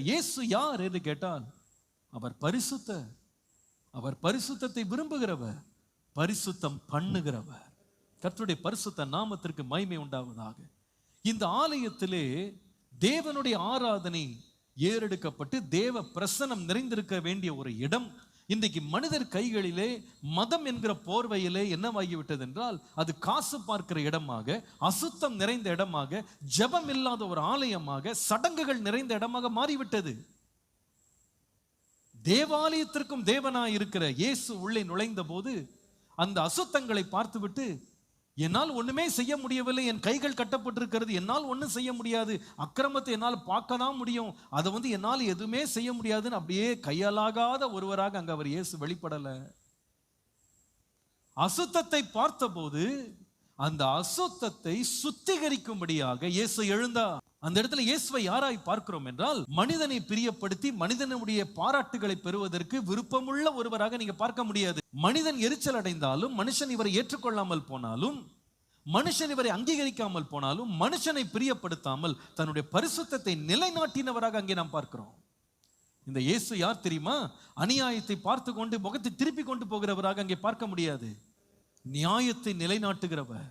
இயேசு யார் என்று கேட்டால் அவர் பரிசுத்த அவர் பரிசுத்தத்தை விரும்புகிறவர் பரிசுத்தம் பண்ணுகிறவர். கர்த்தருடைய பரிசுத்த நாமத்திற்கு மய்மை உண்டாவதாக. இந்த ஆலயத்திலே தேவனுடைய ஆராதனை ஏறெடுக்கப்பட்டு தேவ பிரசனம் நிறைந்திருக்க வேண்டிய ஒரு இடம் இன்றைக்கு மனிதர் கைகளிலே மதம் என்கிற போர்வையிலே என்னவாகிவிட்டது என்றால் அது காசு பார்க்கிற இடமாக அசுத்தம் நிறைந்த இடமாக ஜெபம் இல்லாத ஒரு ஆலயமாக சடங்குகள் நிறைந்த இடமாக மாறிவிட்டது. தேவாலயத்திற்கும் தேவனாய் இருக்கிற இயேசு உள்ளே நுழைந்த போது அந்த அசுத்தங்களை பார்த்துவிட்டு என்னால் ஒண்ணுமே செய்ய முடியவில்லை. என் கைகள் கட்டப்பட்டிருக்கிறது. என்னால் ஒண்ணும் செய்ய முடியாது. அக்கிரமத்தை என்னால் பார்க்க தான் முடியும். அதை வந்து என்னால் எதுவுமே செய்ய முடியாதுன்னு அப்படியே கையாலாகாத ஒருவராக அங்க அவர் இயேசு வெளிப்படல. அசுத்தத்தை பார்த்தபோது அந்த அசுத்தத்தை சுத்திகரிக்கும்படியாக இயேசு எழுந்தார். அந்த இடத்துல இயேசுவை யாராய் பார்க்கிறோம் என்றால் மனிதனை பிரியப்படுத்தி மனிதனுடைய பாராட்டுகளை பெறுவதற்கு விருப்பமுள்ள ஒருவராக நீங்க பார்க்க முடியாது. மனிதன் எரிச்சல் அடைந்தாலும் மனுஷன் இவரை ஏற்றுக்கொள்ளாமல் போனாலும் மனுஷன் இவரை அங்கீகரிக்காமல் போனாலும் மனுஷனை பிரியப்படுத்தாமல் தன்னுடைய பரிசுத்தத்தை நிலைநாட்டினவராக அங்கே நாம் பார்க்கிறோம். இந்த இயேசு யார் தெரியுமா? அநியாயத்தை பார்த்து கொண்டு முகத்தை திருப்பி கொண்டு போகிறவராக அங்கே பார்க்க முடியாது. நியாயத்தை நிலைநாட்டுகிறவர்.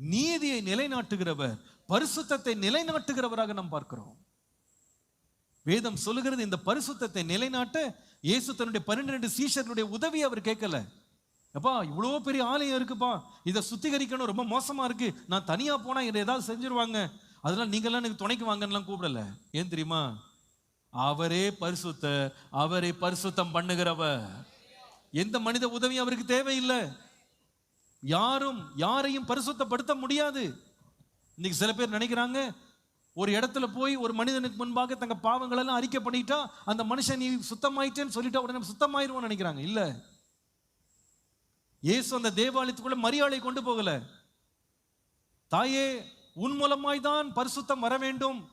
நீதியை நிலைநாட்டுகிறவர் பரிசுத்தத்தை நிலைநாட்டுகிறவராக நாம் பார்க்கிறோம். வேதம் சொல்லுகிறது இந்த பரிசுத்தத்தை நிலைநாட்ட இயேசு தன்னுடைய பன்னிரெண்டு சீஷர்களுடைய உதவி அவர் கேட்கல. அப்பா இவ்வளோ பெரிய ஆலயம் இருக்குப்பா இதை சுத்திகரிக்கணும் ரொம்ப மோசமா இருக்கு நான் தனியா போனா என்னை ஏதாவது செஞ்சிருவாங்க. அதெல்லாம் நீங்களாம் எனக்கு துணைக்கு வாங்கலாம் கூப்பிடல. ஏன் தெரியுமா? அவரே பரிசுத்த அவரே பரிசுத்தம் பண்ணுகிறவர். எந்த மனித உதவியும் அவருக்கு தேவையில்லை. யாரும் யாரையும் பரிசுத்தப்படுத்த முடியாது. இன்னைக்கு சில பேர் நினைக்கிறாங்க ஒரு இடத்துல போய் ஒரு மனிதனுக்கு முன்பாக தங்க பாவங்கள் எல்லாம் அறிக்கை பண்ணிட்டா அந்த மனுஷன் நீ சுத்தமாயிட்டேன்னு சொல்லிட்டா உடனே சுத்தமாயிருவோம்னு நினைக்கிறாங்க. இல்ல. இயேசு அந்த தேவாலயத்துக்குள்ள மரியாதை கொண்டு போகல. தாயே உன் மூலமாய் தான் பரிசுத்தம் வர வேண்டும்.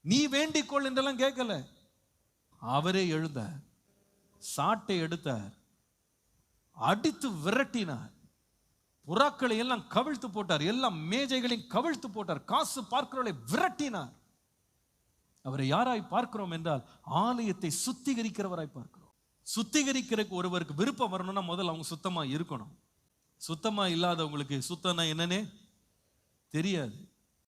நீ வேண்டிக்கொள் என்றெல்லாம் கேட்கல. அவரே எழுந்தார் சாட்டை எடுத்தார் அடித்து விரட்டினார். புறாக்களை எல்லாம் கவிழ்த்து போட்டார். எல்லா மேஜைகளையும் கவிழ்த்து போட்டார். காசு பார்க்கிறவர்களை விரட்டினார். அவரை யாராய் பார்க்கிறோம் என்றால் ஆலயத்தை சுத்திகரிக்கிறவராய் பார்க்கிறோம். சுத்திகரிக்கிறதுக்கு ஒருவருக்கு விருப்பம் வரணும்னா முதல்ல அவங்க சுத்தமாக இருக்கணும். சுத்தமாக இல்லாதவங்களுக்கு சுத்தம்னா என்னன்னே தெரியாது.